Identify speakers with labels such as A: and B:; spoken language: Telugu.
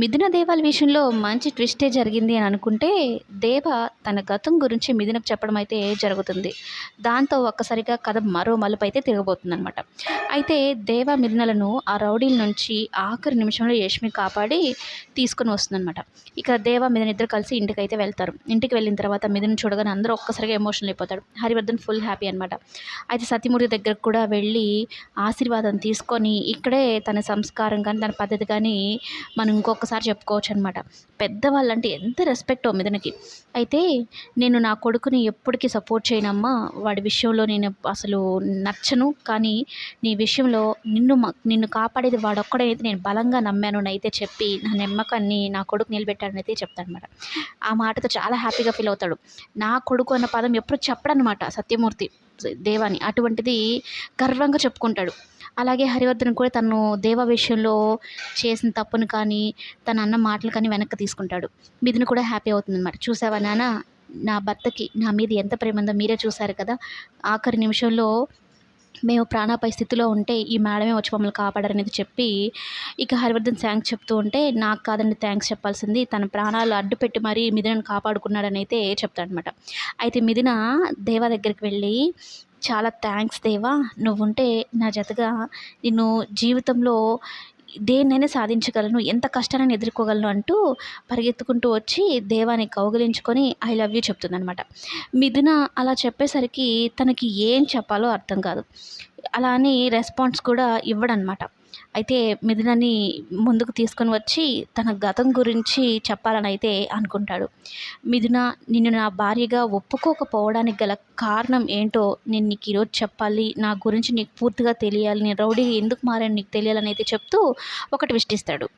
A: మిథున దేవాల విషయంలో మంచి ట్విస్టే జరిగింది అని అనుకుంటే దేవ తన గతం గురించి మిథునకు చెప్పడం అయితే జరుగుతుంది. దాంతో ఒక్కసారిగా కథ మరో మలుపు అయితే తిరగబోతుంది అనమాట అయితే దేవ మిథునలను ఆ రౌడీల నుంచి ఆఖరి నిమిషంలో యష్మి కాపాడి తీసుకొని వస్తుందన్నమాట. ఇక దేవ మిథున ఇద్దరు కలిసి ఇంటికి అయితే వెళ్తారు. ఇంటికి వెళ్ళిన తర్వాత మిథున చూడగానే అందరూ ఒక్కసారిగా ఎమోషనల్ అయిపోతాడు హరివర్ధన్ ఫుల్ హ్యాపీ అనమాట అయితే సత్యమూర్తి దగ్గరకు కూడా వెళ్ళి ఆశీర్వాదం తీసుకొని ఇక్కడే తన సంస్కారం కానీ తన పద్ధతి కానీ మనం ఇంకొక ఒకసారి చెప్పుకోవచ్చు అనమాట పెద్దవాళ్ళంటే ఎంత రెస్పెక్టో మిదనకి అయితే నేను నా కొడుకుని ఎప్పటికీ సపోర్ట్ చేయనమ్మా. వాడి విషయంలో నేను అసలు నచ్చను. కానీ నీ విషయంలో నిన్ను మ- నిన్ను కాపాడేది వాడొక్కడైతే నేను బలంగా నమ్మాను అని అయితే చెప్పి నా నమ్మకాన్ని నా కొడుకు నిలబెట్టాడని అయితే అనమాట ఆ మాటతో చాలా హ్యాపీగా ఫీల్ అవుతాడు. నా కొడుకు అన్న పదం ఎప్పుడు చెప్పడనమాట సత్యమూర్తి దేవాని. అటువంటిది గర్వంగా చెప్పుకుంటాడు. అలాగే హరివర్ధన్ కూడా తను దేవ విషయంలో చేసిన తప్పును కానీ తన అన్న మాటలు కానీ వెనక్కి తీసుకుంటాడు. మిథున కూడా హ్యాపీ అవుతుంది అనమాట చూసావా నాన్న? నా భర్తకి నా మీద ఎంత ప్రేమ ఉందో మీరే చూశారు కదా? ఆఖరి నిమిషంలో మేము ప్రాణాపై స్థితిలో ఉంటే ఈ మేడమే వచ్చి మమ్మల్ని కాపాడారనేది చెప్పి ఇక హరివర్ధన్ థ్యాంక్స్ చెప్తూ ఉంటే నాకు కాదండి థ్యాంక్స్ చెప్పాల్సింది. తన ప్రాణాలు అడ్డు పెట్టి మరీ మిథునను కాపాడుకున్నాడని అయితే చెప్తాడనమాట అయితే మిథున దేవా దగ్గరికి వెళ్ళి చాలా థ్యాంక్స్ దేవా. నువ్వుంటే నా జతగా నేను జీవితంలో దేన్నైనా సాధించగలను ఎంత కష్టాన్ని ఎదుర్కోగలను అంటూ పరిగెత్తుకుంటూ వచ్చి దేవాన్ని కౌగిలించుకొని ఐ లవ్ యూ చెప్తుందనమాట మిథున అలా చెప్పేసరికి తనకి ఏం చెప్పాలో అర్థం కాదు. అలా అని రెస్పాన్స్ కూడా ఇవ్వడనమాట అయితే మిథునని ముందుకు తీసుకొని వచ్చి తన గతం గురించి చెప్పాలని అయితే అనుకుంటాడు. మిథున నిన్ను నా భార్యగా ఒప్పుకోకపోవడానికి గల కారణం ఏంటో నేను నీకు ఈరోజు చెప్పాలి. నా గురించి నీకు పూర్తిగా తెలియాలి. నేను రౌడీ ఎందుకు మారాను నీకు తెలియాలని అయితే చెప్తూ ఒక ట్విస్ట్ ఇస్తాడు